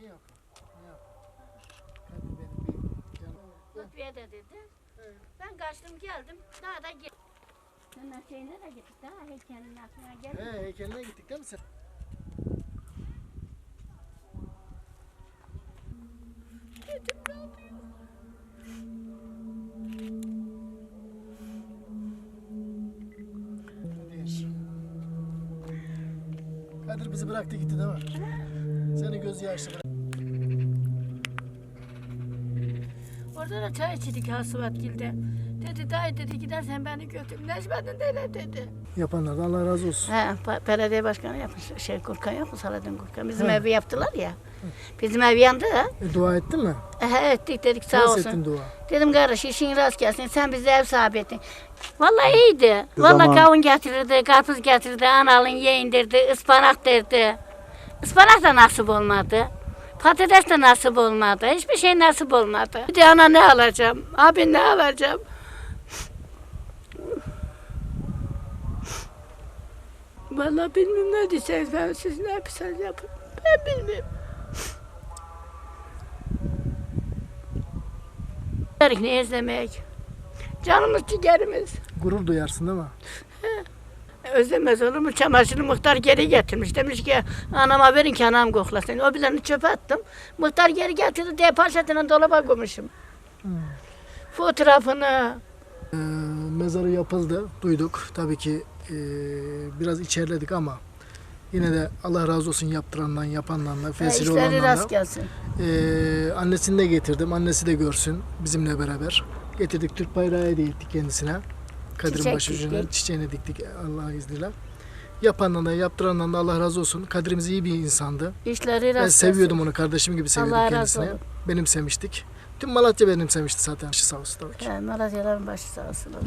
Ne yapar? Ne yapar? Hadi beni bir yanıma. Lütfiye de dedi. Ben kaçtım geldim. Daha da gel. Sonra şeyine de gittik daha heykelin aklına geldi. He heykeline gittik değil mi sen? Dedim? Kadir bizi bıraktı gitti değil mi? Seni gözü yaşlı bıraktı. Da çay içtik Hasıvatgil'de. Dedi dayı dedi gidersen beni götür. Necmettin de öyle dedi. Yapanlardan Allah razı olsun. He, pa- belediye başkanı yapmış. Şey Gürkan yok mu Saladin Gürkan? Bizim He. evi yaptılar ya. Bizim ev yandı. E, dua ettin mi? He, ettik dedik sağ Nasıl olsun. ettin dua? Dedim kardeş işin rast gelsin. Sen bize ev sahibi ettin. Vallahi iyiydi. Vallahi Zaman- kavun getirirdi, karpuz getirirdi, analın ye indirdi, ıspanak derdi. Ispanak da nasip olmadı. Patates de nasip olmadı. Hiçbir şey nasip olmadı. Bir de ana ne alacağım? Abi ne alacağım? Vallahi bilmiyorum ne diyeceğiz ben siz ne yapıyorsanız yapın. Ben bilmiyorum. Ne izlemek? Canımız ciğerimiz. Gurur duyarsın değil mi? Özlemez olur mu? Çamaşırı muhtar geri getirmiş. Demiş ki anama verin ki anam koklasın. O bileni çöpe attım. Muhtar geri getirdi diye poşetine dolaba koymuşum. Fotoğrafını. Ee, mezarı yapıldı, duyduk. Tabii ki e, biraz içerledik ama yine de Allah razı olsun yaptırandan, yapandan da, işleri olandan rast gelsin. Ee, annesini de getirdim, annesi de görsün bizimle beraber. Getirdik Türk bayrağı hediye ettik kendisine. Kadir'in Çiçek başucuna diktik. çiçeğini diktik Allah izniyle. Yapandan da yaptırandan da Allah razı olsun. Kadir'imiz iyi bir insandı. İşleri Ben rast seviyordum onu, kardeşim gibi seviyordum Allah razı kendisine. olsun. Benimsemiştik. Tüm Malatya benimsemişti zaten. Sağ olsun tabii ki. He, Malatya'ların başı sağ olsun olur.